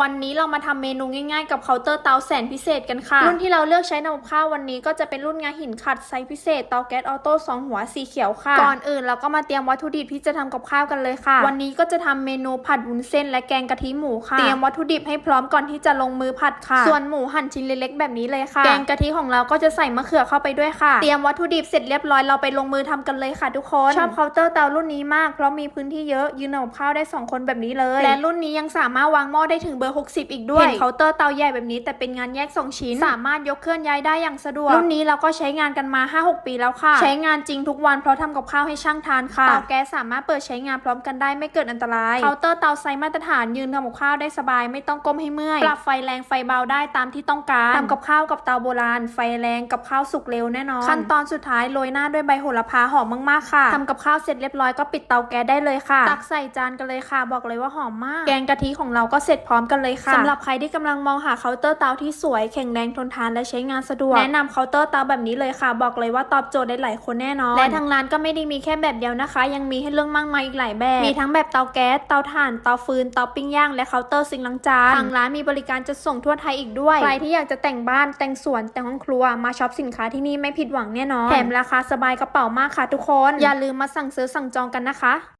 วันนี้เรามาทำเมนูง่ายๆ กับเคาน์เตอร์เตาแสนพิเศษกันค่ะ รุ่นที่เราเลือกใช้ทำกับข้าววันนี้ก็จะเป็นรุ่นงาหินขัดไซส์พิเศษเตาแก๊สออโต้สองหัวสีเขียวค่ะ ก่อนอื่นเราก็มาเตรียมวัตถุดิบที่จะทำกับข้าวกันเลยค่ะ วันนี้ก็จะทำเมนูผัดวุ้นเส้นและแกงกะทิหมูค่ะ เตรียมวัตถุดิบให้พร้อมก่อนที่จะลงมือผัดค่ะ ส่วนหมูหั่นชิ้นเล็กๆแบบนี้เลยค่ะ แกงกะทิของเราก็จะใส่มะเขือเข้าไปด้วยค่ะ เตรียมวัตถุดิบเสร็จเรียบร้อยเราไปลงมือทำกันเลยค่ะทุกคน ชอบเคาน์เตอร์เตารุ่นนี้มากเพราะมีพื้นที่เยอะยืนทำกับข้าวได้สองคนแบบนี้เลย และรุ่นนี้ยังสามารถวางหม้อได้ถึงเบอร์60 อีกด้วย เห็นเคาน์เตอร์เตาใหญ่แบบนี้แต่เป็นงานแยก 2 ชิ้น สามารถยกเคลื่อนย้ายได้อย่างสะดวก รุ่นนี้เราก็ใช้งานกันมา 5-6 ปีแล้วค่ะ ใช้งานจริงทุกวันเพราะทำกับข้าวให้ช่างทานค่ะเตาแก๊สสามารถเปิดใช้งานพร้อมกันได้ไม่เกิดอันตราย เคาน์เตอร์เตาไซส์มาตรฐานยืนทำกับข้าวได้สบายไม่ต้องก้มให้เมื่อย ปรับไฟแรงไฟเบาได้ตามที่ต้องการทำกับข้าวกับเตาโบราณ ไฟแรงกับข้าวสุกเร็วแน่นอน ขั้นตอนสุดท้ายโรยหน้าด้วยใบโหระพาหอมมากๆค่ะทำกับข้าวเสร็จเรียบร้อยก็ปิดเตาแก๊สได้เลยค่ะ ตักใส่จานกันเลยค่ะ บอกเลยว่าหอมมาก แกงกะทิของเราก็เสร็จพร้อมกันเลยค่ะสำหรับใครที่กำลังมองหาเคาน์เตอร์เตาที่สวยแข็งแรงทนทานและใช้งานสะดวก แนะนำเคาน์เตอร์เตาแบบนี้เลยค่ะ บอกเลยว่าตอบโจทย์ได้หลายคนแน่นอน และทางร้านก็ไม่ได้มีแค่แบบเดียวนะคะ ยังมีให้เลือกมากมายอีกหลายแบบ มีทั้งแบบเตาแก๊สเตาถ่านเตาฟืนเตาปิ้งย่างและเคาน์เตอร์ซิงค์ล้างจานทางร้านมีบริการจะส่งทั่วไทยอีกด้วยใครที่อยากจะแต่งบ้านแต่งสวนแต่งห้องครัวมาช็อปสินค้าที่นี่ไม่ผิดหวังแน่นอนแถมราคาสบายกระเป๋ามากค่ะทุกคน อย่าลืมมาสั่งซื้อสั่งจองกันนะคะ